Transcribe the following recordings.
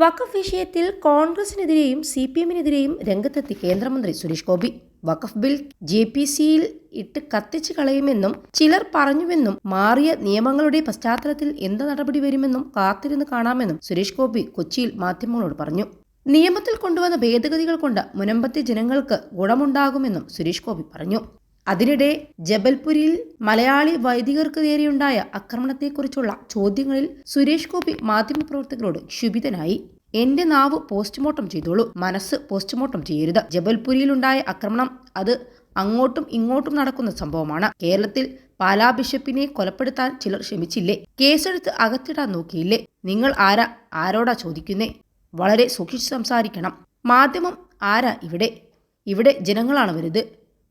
വഖഫ് വിഷയത്തിൽ കോൺഗ്രസിനെതിരെയും C P എമ്മിനെതിരെയും രംഗത്തെത്തി കേന്ദ്രമന്ത്രി സുരേഷ് ഗോപി. വഖഫ് ബിൽ ജെ പി സിയിൽ ഇട്ട് കത്തിച്ചു കളയുമെന്നും ചിലർ പറഞ്ഞുവെന്നും മാറിയ നിയമങ്ങളുടെ പശ്ചാത്തലത്തിൽ എന്ത് നടപടി വരുമെന്നും കാത്തിരുന്ന് കാണാമെന്നും സുരേഷ് ഗോപി കൊച്ചിയിൽ മാധ്യമങ്ങളോട് പറഞ്ഞു. നിയമത്തിൽ കൊണ്ടുവന്ന ഭേദഗതികൾ കൊണ്ട് മുനമ്പത്തെ ജനങ്ങൾക്ക് ഗുണമുണ്ടാകുമെന്നും സുരേഷ് ഗോപി പറഞ്ഞു. അതിനിടെ ജബൽപുരിയിൽ മലയാളി വൈദികർക്ക് നേരെയുണ്ടായ ആക്രമണത്തെക്കുറിച്ചുള്ള ചോദ്യങ്ങളിൽ സുരേഷ് ഗോപി മാധ്യമപ്രവർത്തകരോട് ക്ഷുഭിതനായി. എന്റെ നാവ് പോസ്റ്റ്മോർട്ടം ചെയ്തോളൂ. മനസ്സ് പോസ്റ്റ്മോർട്ടം ചെയ്യരുത്. ജബൽപുരിയിലുണ്ടായ ആക്രമണം അത് അങ്ങോട്ടും ഇങ്ങോട്ടും നടക്കുന്ന സംഭവമാണ്. കേരളത്തിൽ പാലാ ബിഷപ്പിനെ കൊലപ്പെടുത്താൻ ചിലർ ശ്രമിച്ചില്ലേ? കേസെടുത്ത് അകത്തിടാൻ നോക്കിയില്ലേ? നിങ്ങൾ ആരാ? ആരോടാ ചോദിക്കുന്നേ? വളരെ സൂക്ഷിച്ച് സംസാരിക്കണം. മാധ്യമം ആരാ ഇവിടെ? ഇവിടെ ജനങ്ങളാണ് വരുത്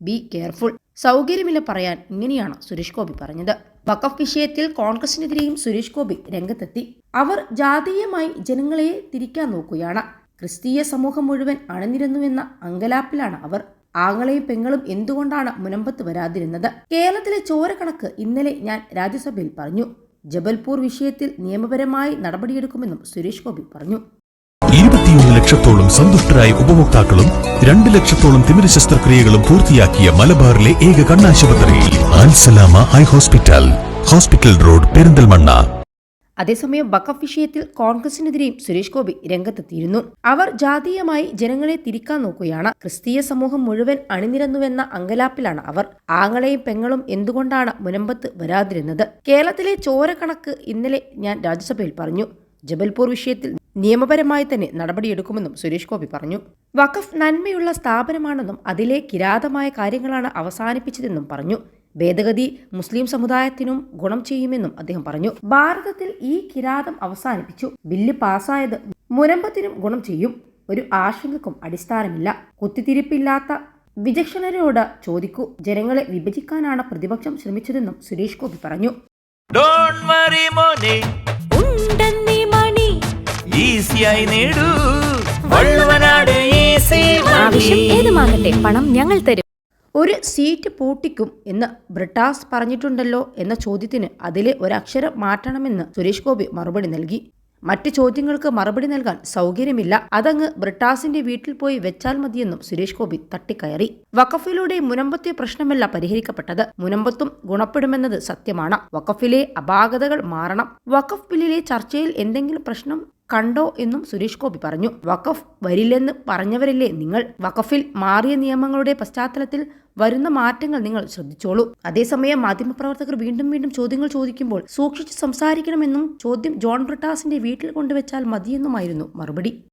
ബി കെയർഫുൾ. സൗകര്യമില്ല പറയാൻ ഇങ്ങനെയാണ് സുരേഷ് ഗോപി പറഞ്ഞത്. വഖഫ് വിഷയത്തിൽ കോൺഗ്രസിനെതിരെയും സുരേഷ് ഗോപി രംഗത്തെത്തി. അവർ ജാതീയമായി ജനങ്ങളെ തിരിക്കാൻ നോക്കുകയാണ്. ക്രിസ്തീയ സമൂഹം മുഴുവൻ അണിനിരുന്നുവെന്ന അങ്കലാപ്പിലാണ് അവർ. ആങ്ങളെയും പെങ്ങളും എന്തുകൊണ്ടാണ് മുനമ്പത്ത് വരാതിരുന്നത്? കേരളത്തിലെ ചോരക്കണക്ക് ഇന്നലെ ഞാൻ രാജ്യസഭയിൽ പറഞ്ഞു. ജബൽപൂർ വിഷയത്തിൽ നിയമപരമായി നടപടിയെടുക്കുമെന്നും സുരേഷ് ഗോപി പറഞ്ഞു. ഇരുപത്തിയൊന്ന് ലക്ഷത്തോളം സന്തുഷ്ടരായ ഉപഭോക്താക്കളും രണ്ട് ലക്ഷത്തോളം തിമിര ശസ്ത്രക്രിയകളും പൂർത്തിയാക്കിയ മലബാറിലെ ഏക കണ്ണാശുപത്രി Al Salama eye hospital hospital road Perinthalmanna. അതേസമയം വഖഫ് വിഷയത്തിൽ കോൺഗ്രസിനെതിരെയും സുരേഷ് ഗോപി രംഗത്തെത്തിയിരുന്നു. അവർ ജാതീയമായി ജനങ്ങളെ തിരിക്കാൻ നോക്കുകയാണ്. ക്രിസ്തീയ സമൂഹം മുഴുവൻ അണിനിരന്നുവെന്ന അങ്കലാപ്പിലാണ് അവർ. ആങ്ങളെയും പെങ്ങളും എന്തുകൊണ്ടാണ് മുനമ്പത്ത് വരാതിരുന്നത്? കേരളത്തിലെ ചോരക്കണക്ക് ഇന്നലെ ഞാൻ രാജ്യസഭയിൽ പറഞ്ഞു. ജബൽപൂർ വിഷയത്തിൽ നിയമപരമായി തന്നെ നടപടിയെടുക്കുമെന്നും സുരേഷ് ഗോപി പറഞ്ഞു. വഖഫ് നന്മയുള്ള സ്ഥാപനമാണെന്നും അതിലെ കിരാതമായ കാര്യങ്ങളാണ് അവസാനിപ്പിച്ചതെന്നും പറഞ്ഞു. ഭേദഗതി മുസ്ലിം സമുദായത്തിനും ഗുണം ചെയ്യുമെന്നും അദ്ദേഹം പറഞ്ഞു. ഭാരതത്തിൽ ഈ കിരാതം അവസാനിപ്പിച്ചു. ബില്ല് പാസ്സായത് മുനമ്പത്തിനും ഗുണം ചെയ്യും. ഒരു ആശങ്കക്കും അടിസ്ഥാനമില്ല. കുത്തിത്തിരിപ്പില്ലാത്ത വിചക്ഷണരോട് ചോദിക്കൂ. ജനങ്ങളെ വിഭജിക്കാനാണ് പ്രതിപക്ഷം ശ്രമിച്ചതെന്നും സുരേഷ് ഗോപി പറഞ്ഞു. ഈസിയായി നേടൂ. വള്ളുവനാട് ഈസി ആവശ്യം ഏതുമാകട്ടെ പണം ഞങ്ങൾ തരും. ഒരു സീറ്റ് പൂട്ടിക്കും എന്ന് ബ്രിട്ടാസ് പറഞ്ഞിട്ടുണ്ടല്ലോ എന്ന ചോദ്യത്തിന് അതിലെ ഒരക്ഷരം മാറ്റണമെന്ന് സുരേഷ് ഗോപി മറുപടി നൽകി. മറ്റ് ചോദ്യങ്ങൾക്ക് മറുപടി നൽകാൻ സൗകര്യമില്ല. അതങ്ങ് ബ്രിട്ടാസിന്റെ വീട്ടിൽ പോയി വെച്ചാൽ മതിയെന്നും സുരേഷ് ഗോപി തട്ടിക്കയറി. വഖഫിലൂടെ മുനമ്പത്തെ പ്രശ്നമല്ല പരിഹരിക്കപ്പെട്ടത്. മുനമ്പത്തും ഗുണപ്പെടുമെന്നത് സത്യമാണ്. വഖഫിലെ അപാകതകൾ മാറണം. വഖഫ് ബില്ലിലെ ചർച്ചയിൽ എന്തെങ്കിലും പ്രശ്നം കണ്ടോ എന്നും സുരേഷ് ഗോപി പറഞ്ഞു. വഖഫ് വരില്ലെന്ന് പറഞ്ഞവരല്ലേ നിങ്ങൾ? വഖഫിൽ മാറിയ നിയമങ്ങളുടെ പശ്ചാത്തലത്തിൽ വരുന്ന മാറ്റങ്ങൾ നിങ്ങൾ ശ്രദ്ധിച്ചോളൂ. അതേസമയം മാധ്യമപ്രവർത്തകർ വീണ്ടും വീണ്ടും ചോദ്യങ്ങൾ ചോദിക്കുമ്പോൾ സൂക്ഷിച്ചു സംസാരിക്കണമെന്നും ചോദ്യം ജോൺ ബ്രിട്ടാസിന്റെ വീട്ടിൽ കൊണ്ടുവച്ചാൽ മതിയെന്നുമായിരുന്നു മറുപടി.